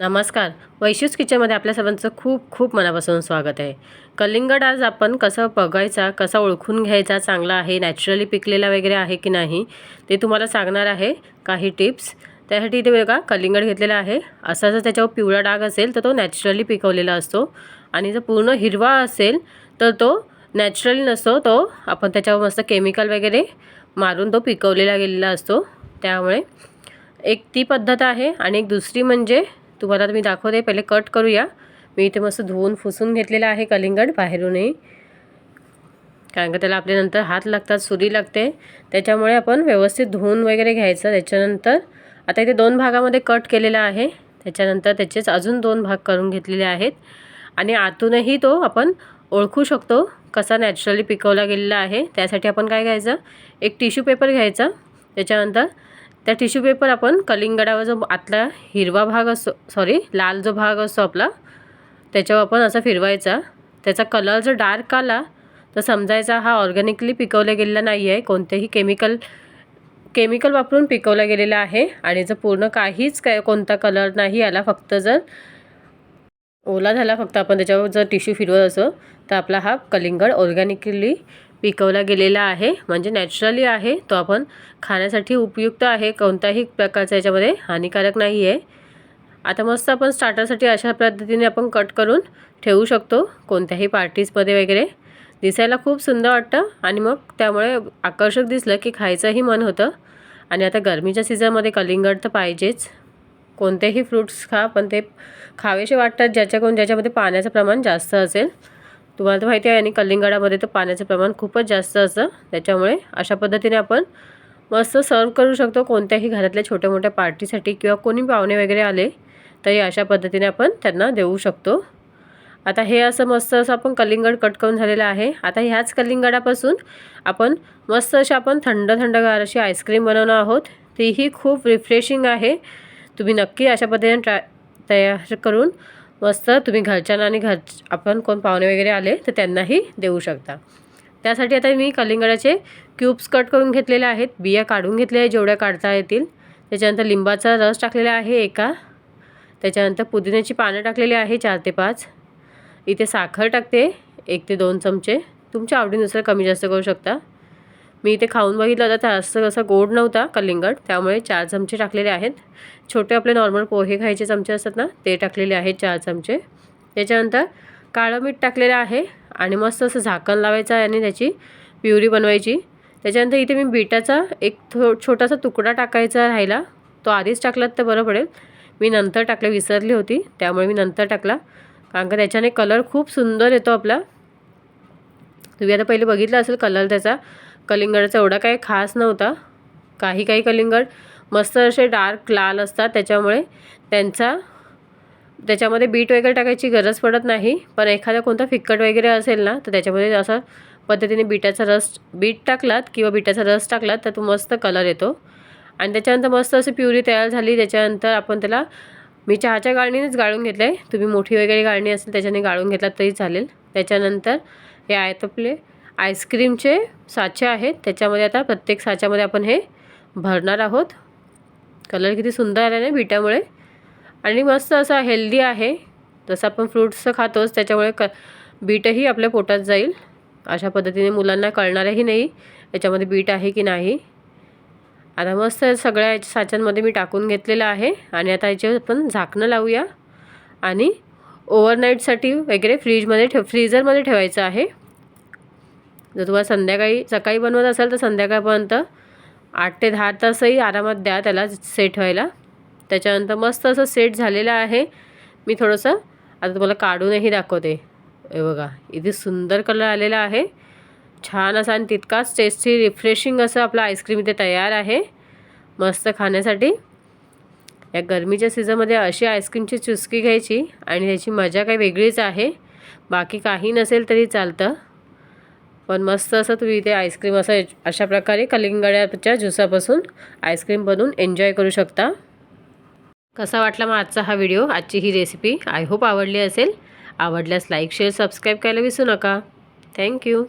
नमस्कार. वैशिष्ट किचनमध्ये आपल्या सर्वांचं खूप खूप मनापासून स्वागत आहे. कलिंगड आज आपण कसं बघायचा कसा ओळखून घ्यायचा चांगला आहे नॅचरली पिकलेला वगैरे आहे की नाही ते तुम्हाला सांगणार आहे काही टिप्स. त्यासाठी इथे बघा कलिंगड घेतलेला आहे. असा जर त्याच्यावर पिवळा डाग असेल तर तो नॅचरली पिकवलेला असतो. आणि जर पूर्ण हिरवा असेल तर तो नॅचरली नसतो. तो आपण त्याच्यावर मस्त केमिकल वगैरे मारून तो पिकवलेला गेलेला असतो. त्यामुळे एक ती पद्धत आहे. आणि एक दुसरी म्हणजे तुम्हाला मी दाखवते. पहिले कट करूया. मी इथे मस्त धुवून फुसून घेतलेलं आहे कलिंगड बाहेरूनही. कारण का त्याला आपल्यानंतर हात लागतात सुरी लागते. त्याच्यामुळे आपण व्यवस्थित धुवून वगैरे घ्यायचं. त्याच्यानंतर आता इथे दोन भागामध्ये कट केलेला आहे. त्याच्यानंतर त्याचेच अजून दोन भाग करून घेतलेले आहेत. आणि आतूनही तो आपण ओळखू शकतो कसा नॅचरली पिकवला गेलेला आहे. त्यासाठी आपण काय घ्यायचं? एक टिश्यू पेपर घ्यायचा. त्याच्यानंतर त्या टिश्यू पेपर आपण कलिंगडावर जो आतला हिरवा भाग असतो सॉरी लाल जो भाग असतो आपला त्याच्यावर आपण असा फिरवायचा. त्याचा कलर जर डार्क आला तर समजायचा हा ऑर्गॅनिकली पिकवला गेलेला नाही आहे कोणतेही केमिकल केमिकल वापरून पिकवला गेलेला आहे. आणि जर पूर्ण काहीच काय कोणता कलर नाही आला फक्त जर ओला झाला फक्त आपण त्याच्यावर जर टिश्यू फिरवत असो तर आपला हा कलिंगड ऑर्गॅनिकली पिकवला गेलेला आहे. म्हणजे नॅचरली आहे. तो आपण खाण्यासाठी उपयुक्त आहे. कोणताही प्रकारचा याच्यामध्ये हानिकारक नाही आहे आता मस्त आपण स्टार्टरसाठी अशा पद्धतीने आपण कट करून ठेवू शकतो. कोणत्याही पार्टीजमध्ये वगैरे. दिसायला खूप सुंदर वाटतं. आणि मग त्यामुळे आकर्षक दिसलं की खायचंही मन होतं. आणि आता गरमीच्या सीझनमध्ये कलिंगड तर पाहिजेच. कोणतेही फ्रूट्स खा. पण ते खावेसे वाटतात ज्याच्याकडून ज्याच्यामध्ये पाण्याचं प्रमाण जास्त असेल. तुम्हाला तर माहिती आहे आणि कलिंगडामध्ये तर पाण्याचं प्रमाण खूपच जास्त असतं. त्याच्यामुळे अशा पद्धतीने आपण मस्त सर्व करू शकतो कोणत्याही घरातल्या छोट्या मोठ्या पार्टीसाठी किंवा कोणी पाहुणे वगैरे आले तरी अशा पद्धतीने आपण त्यांना देऊ शकतो. आता हे असं मस्त असं आपण कलिंगड कट करून झालेलं आहे. आता ह्याच कलिंगडापासून आपण मस्त अशी आपण थंड थंडगार अशी आईस्क्रीम बनवणार आहोत. तीही खूप रिफ्रेशिंग आहे. तुम्ही नक्की अशा पद्धतीने ट्राय तयार करून मस्त तुम्ही घरच्यांना आणि घर आपण कोण पाहुणे वगैरे आले तर त्यांनाही देऊ शकता. त्यासाठी आता मी कलिंगडाचे क्यूब्स कट करून घेतलेले आहेत. बिया काढून घेतल्या आहेत जेवढ्या काढता येतील. त्याच्यानंतर लिंबाचा रस टाकलेला आहे एका. त्याच्यानंतर पुदिन्याची पानं टाकलेली आहे चार ते पाच. इथे साखर टाकते एक ते दोन चमचे. तुमच्या आवडीनुसार कमी जास्त करू शकता. मी इथे खाऊन बघितलं होतं जास्त कसं गोड नव्हता कलिंगड त्यामुळे चार चमचे टाकलेले आहेत. छोटे आपले नॉर्मल पोहे खायचे चमचे असतात ना ते टाकलेले आहेत चार चमचे. त्याच्यानंतर काळं मीठ टाकलेलं आहे आणि मस्त असं झाकण लावायचं आहे आणि त्याची प्युरी बनवायची. त्याच्यानंतर इथे मी बीटाचा एक थो छोटासा तुकडा टाकायचा राहिला. तो आधीच टाकलात तर बरं पडेल. मी नंतर टाकले विसरली होती त्यामुळे मी नंतर टाकला. कारण का त्याच्याने कलर खूप सुंदर येतो आपला. तुम्ही आता पहिले बघितला असेल कलर त्याचा. कलिंगडाचा एवढा काही खास नव्हता. काही काही कलिंगड मस्त असे डार्क लाल असतात त्याच्यामुळे त्यांचा त्याच्यामध्ये बीट वगैरे टाकायची गरज पडत नाही. पण एखादा कोणता फिक्कट वगैरे असेल ना तर त्याच्यामध्ये असं पद्धतीने बीटाचा रस बीट टाकलात किंवा बीटाचा रस टाकलात तर तो मस्त कलर येतो. आणि त्याच्यानंतर मस्त अशी प्युरी तयार झाली त्याच्यानंतर आपण त्याला मी चहाच्या गाळणीनेच गाळून घेतलं आहे तुम्ही मोठी वगैरे गाळणी असेल त्याच्याने गाळून घेतलात तरी चालेल. त्याच्यानंतर हे आहेत आपले आईस्क्रीमचे साचे आहेत. त्याच्यामध्ये आता प्रत्येक साच्यामध्ये आपण हे भरणार आहोत. कलर किती सुंदर आला ना बीटामुळे आणि मस्त असा हेल्दी आहे. जसं आपण फ्रूट्स खातोच त्याच्यामुळे क बीटही आपल्या पोटात जाईल. अशा पद्धतीने मुलांना कळणारही नाही याच्यामध्ये बीट आहे की नाही. आता मस्त सगळ्या याच्या साच्यांमध्ये मी टाकून घेतलेलं आहे. आणि आता याच्यावर आपण झाकणं लावूया. आणि ओव्हरनाईटसाठी वगैरे फ्रीजमध्ये ठेव फ्रीजरमध्ये ठेवायचं आहे. जर तुम्हाला संध्याकाळी सकाळी बनवत असाल तर संध्याकाळपर्यंत आठ ते दहा तासही आरामात द्या त्याला सेट व्हायला. त्याच्यानंतर मस्त असं सेट झालेलं आहे. मी थोडंसं आता तुम्हाला काढूनही दाखवते. हे बघा इथे सुंदर कलर आलेला आहे. छान असा आणि तितकाच टेस्टी रिफ्रेशिंग असं आपलं आईस्क्रीम इथे तयार आहे. मस्त खाण्यासाठी. या गरमीच्या सीझनमध्ये अशी आईस्क्रीमची चुस्की घ्यायची आणि त्याची मजा काही वेगळीच आहे. बाकी काही नसेल तरी चालतं. पण मस्त असं तुम्ही इथे आईस्क्रीम असं अशा प्रकारे कलिंगड्याच्या ज्युसापासून आईस्क्रीम बनवून एन्जॉय करू शकता. कसा वाटला मग आजचा हा व्हिडिओ? आजची ही रेसिपी? आय होप आवडली असेल. आवडल्यास लाईक शेअर सबस्क्राईब करायला विसरू नका. थँक्यू